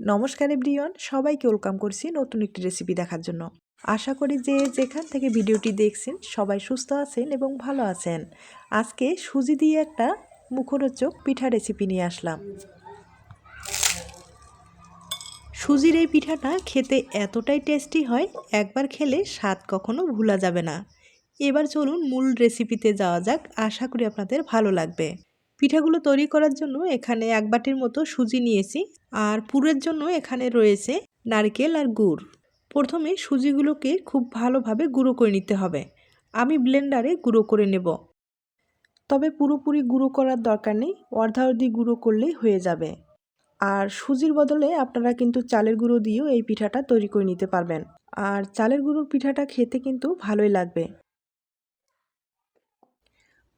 নমস্কার এভরিওয়ান, সবাইকে ওয়েলকাম করছি নতুন একটি রেসিপি দেখার জন্য। আশা করি যে যেখান থেকে ভিডিওটি দেখছেন, সবাই সুস্থ আছেন এবং ভালো আছেন। আজকে সুজি দিয়ে একটা মুখরোচক পিঠা রেসিপি নিয়ে আসলাম। সুজির এই পিঠাটা খেতে এতটাই টেস্টি হয়, একবার খেলে স্বাদ কখনো ভোলা যাবে না। এবার চলুন মূল রেসিপিতে যাওয়া যাক, আশা করি আপনাদের ভালো লাগবে। পিঠাগুলো তৈরি করার জন্য এখানে এক বাটির মতো সুজি নিয়েছি আর পুরের জন্য এখানে রয়েছে নারকেল আর গুড়। প্রথমে সুজিগুলোকে খুব ভালোভাবে গুঁড়ো করে নিতে হবে। আমি ব্লেন্ডারে গুঁড়ো করে নেব। তবে পুরোপুরি গুঁড়ো করার দরকার নেই অর্ধাঅর্ধি গুঁড়ো করলেই হয়ে যাবে। আর সুজির বদলে আপনারা কিন্তু চালের গুঁড়ো দিয়েও এই পিঠাটা তৈরি করে নিতে পারবেন। আর চালের গুঁড়োর পিঠাটা খেতে কিন্তু ভালোই লাগবে।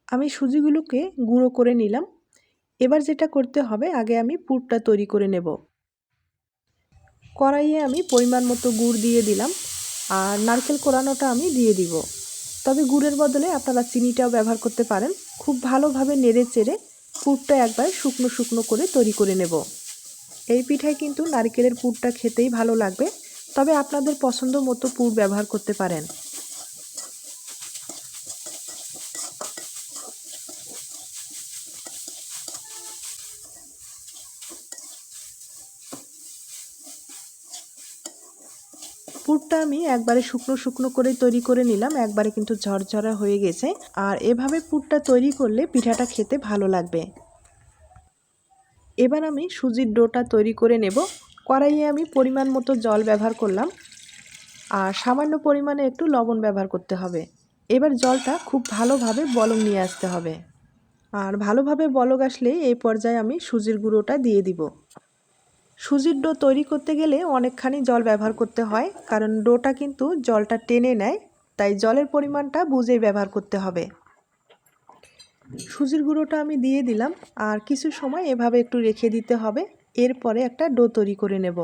আমি সুজিগুলোকে গুঁড়ো করে নিলাম। এবার যেটা করতে হবে, আগে আমি পুরটা তৈরি করে নেব। কড়াইয়ে আমি পরিমাণ মতো গুড় দিয়ে দিলাম আর নারকেল কোরানোটা আমি দিয়ে দিব। তবে গুড়ের বদলে আপনারা চিনিটাও ব্যবহার করতে পারেন। খুব ভালোভাবে নেড়ে চেড়ে পুরটা একবার শুকনো শুকনো করে তৈরি করে নেব। এই পিঠায় কিন্তু নারকেলের পুরটা খেতেই ভালো লাগবে। তবে আপনাদের পছন্দ মতো পুর ব্যবহার করতে পারেন। পুরটা আমি একবারে শুকনো শুকনো করে তৈরি করে নিলাম, একবারে কিন্তু ঝরঝরা হয়ে গেছে। আর এভাবে পুরটা তৈরি করলে পিঠাটা খেতে ভালো লাগবে। এবার আমি সুজির ডোটা তৈরি করে নেব। কড়াইয়ে আমি পরিমাণ মতো জল ব্যবহার করলাম। আর সামান্য পরিমাণে একটু লবণ ব্যবহার করতে হবে। এবার জলটা খুব ভালোভাবে বলং নিয়ে আসতে হবে। আর ভালোভাবে বলক আসলে এই পর্যায়ে আমি সুজির গুঁড়োটা দিয়ে দিব। সুজির ডো তৈরি করতে গেলে অনেকখানি জল ব্যবহার করতে হয়, কারণ ডোটা কিন্তু জলটা টেনে নেয়, তাই জলের পরিমাণটা বুঝেই ব্যবহার করতে হবে। সুজির গুঁড়োটা আমি দিয়ে দিলাম, আর কিছু সময় এভাবে একটু রেখে দিতে হবে, এরপরে একটা ডো তৈরি করে নেব।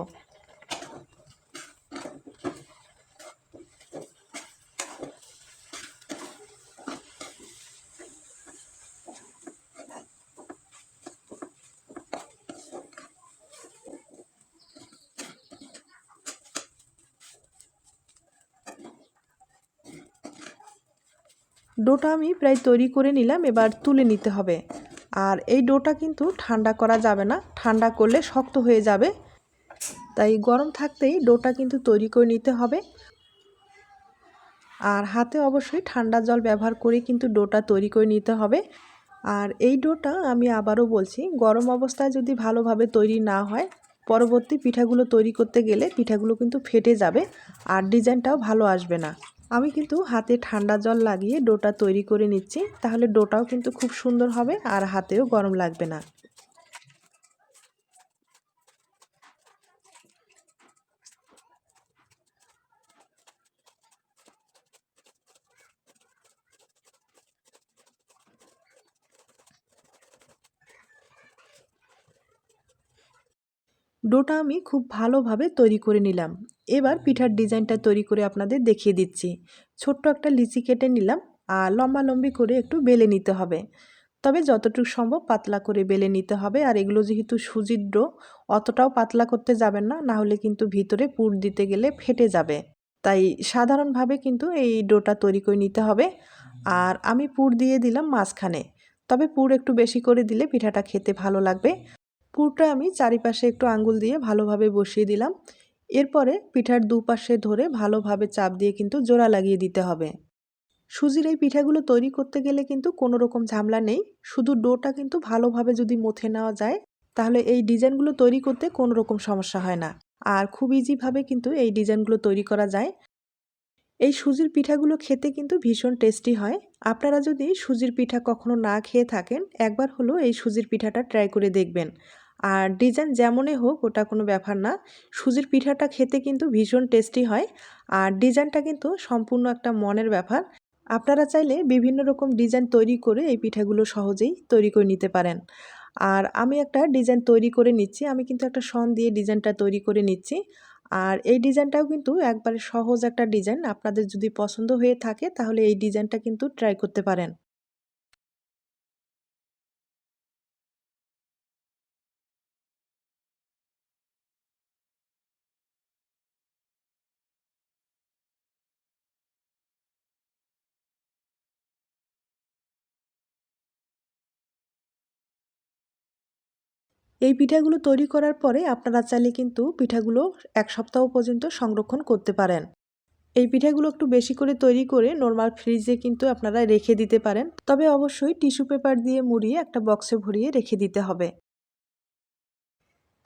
ডোটা আমি প্রায় তৈরি করে নিলাম, এবার তুলে নিতে হবে। আর এই ডোটা কিন্তু ঠান্ডা করা যাবে না, ঠান্ডা করলে শক্ত হয়ে যাবে। তাই গরম থাকতেই ডোটা কিন্তু তৈরি করে নিতে হবে। আর হাতে অবশ্যই ঠান্ডা জল ব্যবহার করে কিন্তু ডোটা তৈরি করে নিতে হবে। আর এই ডোটা আমি আবারও বলছি, গরম অবস্থায় যদি ভালোভাবে তৈরি না হয়, পরবর্তী পিঠাগুলো তৈরি করতে গেলে পিঠাগুলো কিন্তু ফেটে যাবে আর ডিজাইনটাও ভালো আসবে না। আমি কিন্তু হাতে ঠান্ডা জল লাগিয়ে ডোটা তৈরি করে নিচ্ছি। তাহলে ডোটাও কিন্তু খুব সুন্দর হবে আর হাতেও গরম লাগবে না। ডোটা আমি খুব ভালোভাবে তৈরি করে নিলাম। এবার পিঠার ডিজাইনটা তৈরি করে আপনাদের দেখিয়ে দিচ্ছি। ছোট্ট একটা লিচি কেটে নিলাম আর লম্বা লম্বি করে একটু বেলে নিতে হবে। তবে যতটুকু সম্ভব পাতলা করে বেলে নিতে হবে আর এগুলো যেহেতু সুজির ডো অতটাও পাতলা করতে যাবেন না না হলে কিন্তু ভিতরে পুর দিতে গেলে ফেটে যাবে। তাই সাধারণভাবে কিন্তু এই ডোটা তৈরি করে নিতে হবে। আর আমি পুর দিয়ে দিলাম মাঝখানে। তবে পুর একটু বেশি করে দিলে পিঠাটা খেতে ভালো লাগবে। পুরটা আমি চারিপাশে একটু আঙ্গুল দিয়ে ভালোভাবে বসিয়ে দিলাম। এরপরে পিঠার দুপাশে ধরে ভালোভাবে চাপ দিয়ে কিন্তু জোড়া লাগিয়ে দিতে হবে। সুজির এই পিঠাগুলো তৈরি করতে গেলে কিন্তু কোনো রকম ঝামেলা নেই। শুধু ডোটা কিন্তু ভালোভাবে যদি মথে নেওয়া যায়, তাহলে এই ডিজাইনগুলো তৈরি করতে কোনো রকম সমস্যা হয় না। আর খুব ইজিভাবে কিন্তু এই ডিজাইনগুলো তৈরি করা যায়। এই সুজির পিঠাগুলো খেতে কিন্তু ভীষণ টেস্টি হয়। আপনারা যদি সুজির পিঠা কখনো না খেয়ে থাকেন, একবার হলো এই সুজির পিঠাটা ট্রাই করে দেখবেন। আর ডিজাইন যেমনই হোক, ওটা কোনো ব্যাপার না। সুজির পিঠাটা খেতে কিন্তু ভীষণ টেস্টি হয়। আর ডিজাইনটা কিন্তু সম্পূর্ণ একটা মনের ব্যাপার। আপনারা চাইলে বিভিন্ন রকম ডিজাইন তৈরি করে এই পিঠাগুলো সহজেই তৈরি করে নিতে পারেন। আর আমি একটা ডিজাইন তৈরি করে নিচ্ছি। আমি কিন্তু একটা সন দিয়ে ডিজাইনটা তৈরি করে নিচ্ছি। আর এই ডিজাইনটাও কিন্তু একবারে সহজ একটা ডিজাইন। আপনাদের যদি পছন্দ হয়ে থাকে, তাহলে এই ডিজাইনটা কিন্তু ট্রাই করতে পারেন। এই পিঠাগুলো তৈরি করার পরে আপনারা চাইলে কিন্তু পিঠাগুলো এক সপ্তাহ পর্যন্ত সংরক্ষণ করতে পারেন। এই পিঠাগুলো একটু বেশি করে তৈরি করে নর্মাল ফ্রিজে কিন্তু আপনারা রেখে দিতে পারেন। তবে অবশ্যই টিস্যু পেপার দিয়ে মুড়িয়ে একটা বক্সে ভরিয়ে রেখে দিতে হবে।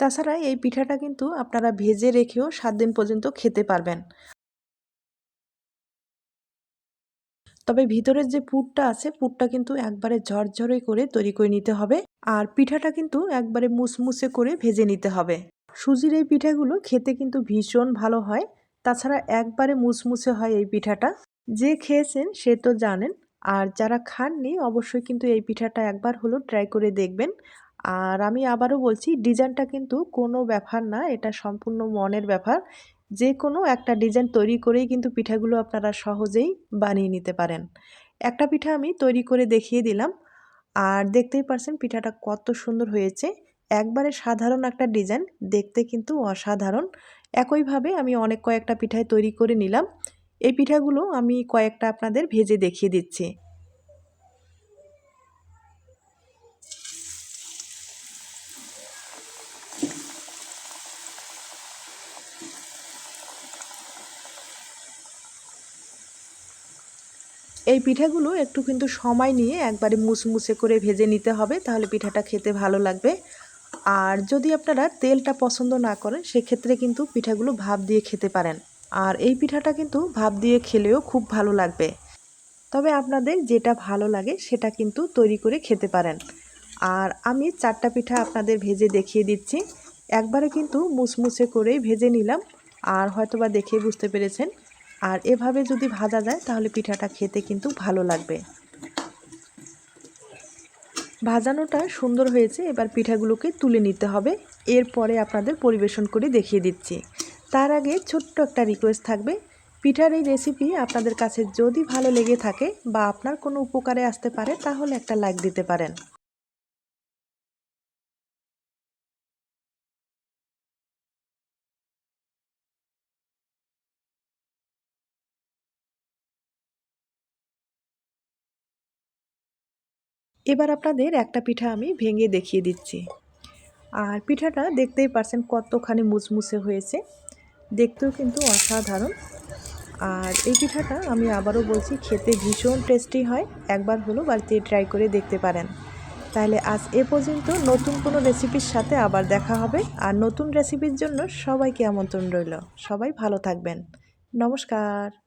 তাছাড়া এই পিঠাটা কিন্তু আপনারা ভেজে রেখেও সাত দিন পর্যন্ত খেতে পারবেন। তবে ভিতরের যে পুরটা আছে, পুরটা কিন্তু একবারে ঝরঝরে করে তৈরি করে নিতে হবে। আর পিঠাটা কিন্তু একবারে মুসমুসে করে ভেজে নিতে হবে। সুজির এই পিঠাগুলো খেতে কিন্তু ভীষণ ভালো হয়। তাছাড়া একবারে মুসমুসে হয় এই পিঠাটা। যে খেয়েছেন সে তো জানেন। আর যারা খাননি, অবশ্যই কিন্তু এই পিঠাটা একবার হলো ট্রাই করে দেখবেন। আর আমি আবারও বলছি, ডিজাইনটা কিন্তু কোনো ব্যাপার না। এটা সম্পূর্ণ মনের ব্যাপার। যে কোনো একটা ডিজাইন তৈরি করেই কিন্তু পিঠাগুলো আপনারা সহজেই বানিয়ে নিতে পারেন। একটা পিঠা আমি তৈরি করে দেখিয়ে দিলাম। আর দেখতেই পারছেন পিঠাটা কত সুন্দর হয়েছে। একবারে সাধারণ একটা ডিজাইন, দেখতে কিন্তু অসাধারণ। একইভাবে আমি অনেক কয়েকটা পিঠায় তৈরি করে নিলাম। এই পিঠাগুলো আমি কয়েকটা আপনাদের ভেজে দেখিয়ে দিচ্ছি। এই পিঠাগুলো একটু কিন্তু সময় নিয়ে একবারে মুসমুসে করে ভেজে নিতে হবে, তাহলে পিঠাটা খেতে ভালো লাগবে। আর যদি আপনারা তেলটা পছন্দ না করেন, সেক্ষেত্রে কিন্তু পিঠাগুলো ভাপ দিয়ে খেতে পারেন। আর এই পিঠাটা কিন্তু ভাপ দিয়ে খেলেও খুব ভালো লাগবে। তবে আপনাদের যেটা ভালো লাগে, সেটা কিন্তু তৈরি করে খেতে পারেন। আর আমি চারটা পিঠা আপনাদের ভেজে দেখিয়ে দিচ্ছি। একবারে কিন্তু মুসমুসে করেই ভেজে নিলাম। আর হয়তোবা দেখে বুঝতে পেরেছেন আর এভাবে যদি ভাজা যায়, তাহলে পিঠাটা খেতে কিন্তু ভালো লাগবে। ভাজানোটা সুন্দর হয়েছে, এবার পিঠাগুলোকে তুলে নিতে হবে। এরপরে আপনাদের পরিবেশন করে দেখিয়ে দিচ্ছি। তার আগে ছোট্ট একটা রিকোয়েস্ট থাকবে। পিঠার এই রেসিপি আপনাদের কাছে যদি ভালো লেগে থাকে বা আপনার কোনো উপকারে আসতে পারে, তাহলে একটা লাইক দিতে পারেন। এবার আপনাদের একটা পিঠা আমি ভেঙে দেখিয়ে দিচ্ছি। আর পিঠাটা দেখতেই পারছেন কতখানি মুচমুচে হয়েছে। দেখতেও কিন্তু অসাধারণ। আর এই পিঠাটা আমি আবারও বলছি, খেতে ভীষণ টেস্টি হয়। একবার হলো বাড়িতে ট্রাই করে দেখতে পারেন। তাহলে আজ এ পর্যন্ত নতুন কোনো রেসিপির সাথে আবার দেখা হবে। আর নতুন রেসিপির জন্য সবাইকে আমন্ত্রণ রইল। সবাই ভালো থাকবেন। নমস্কার।